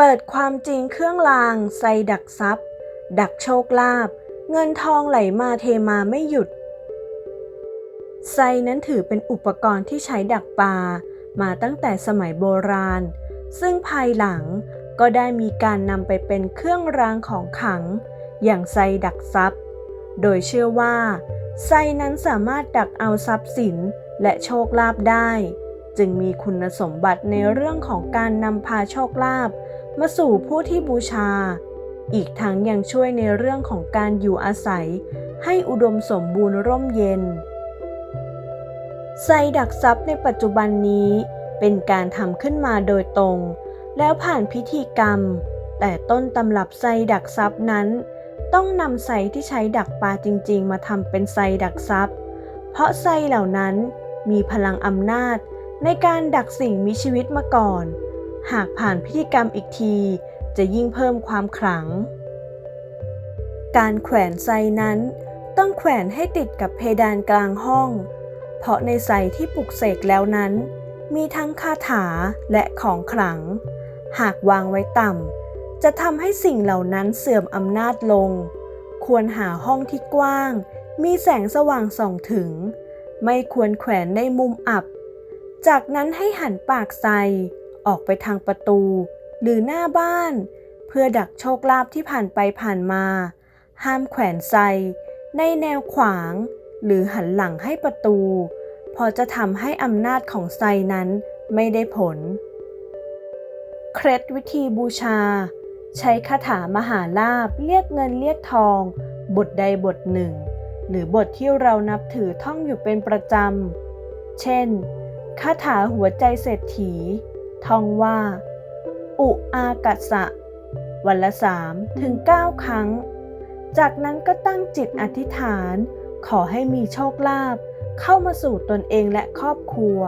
เปิดความจริงเครื่องรางใส่ดักทรัพย์ ดักโชคลาภเงินทองไหลมาเทมาไม่หยุดไซนั้นถือเป็นอุปกรณ์ที่ใช้ดักปลามาตั้งแต่สมัยโบราณ ซึ่งภายหลังก็ได้มีการนำไปเป็นเครื่องรางของขลัง อย่างไซดักทรัพย์ โดยเชื่อว่าไซนั้นสามารถดักเอาทรัพย์สินและโชคลาภได้ จึงมีคุณสมบัติในเรื่องของการนำพาโชคลาภ มาสู่ผู้ที่บูชา อีกทั้งยังช่วยในเรื่องของการอยู่อาศัย ให้อุดมสมบูรณ์ร่มเย็นไซดักทรัพย์ในปัจจุบันนี้เป็นการทำขึ้นมาโดยตรง แล้วผ่านพิธีกรรม แต่ต้นตำรับไซดักทรัพย์นั้น ต้องนำไซที่ใช้ดักปลาจริง ๆ มาทำเป็นไซดักทรัพย์ เพราะไซเหล่านั้นมีพลังอำนาจในการดักสิ่งมีชีวิตมาก่อน หากผ่านพิธีกรรมอีกที จะยิ่งเพิ่มความขลัง การแขวนไซนั้นต้องแขวนให้ติดกับเพดานกลางห้อง เพราะในไซที่ปลุกเสกแล้วนั้น มีทั้งคาถาและของขลัง หากวางไว้ต่ำจะทำให้สิ่งเหล่านั้นเสื่อมอำนาจลง ควรหาห้องที่กว้าง มีแสงสว่างส่องถึง ไม่ควรแขวนในมุมอับ จากนั้นให้หันปากไซ ออกไปทางประตู หรือหน้าบ้าน เพื่อดักโชคลาภที่ผ่านไปผ่านมา ห้ามแขวนไซในแนวขวาง หรือหันหลังให้ประตู พอจะทำให้อำนาจของไซนั้นไม่ได้ผล เคล็ดวิธีบูชา ใช้คาถามหาลาบเรียกเงินเรียกทอง บทใดบทหนึ่ง หรือบทที่เรานับถือท่องอยู่เป็นประจำ เช่นคาถาหัวใจเศรษฐี ท่องว่า อุอากัสะ วันละสามถึงเก้าครั้ง จากนั้นก็ตั้งจิตอธิษฐาน ขอให้มีโชคลาภเข้ามาสู่ตนเองและครอบครัว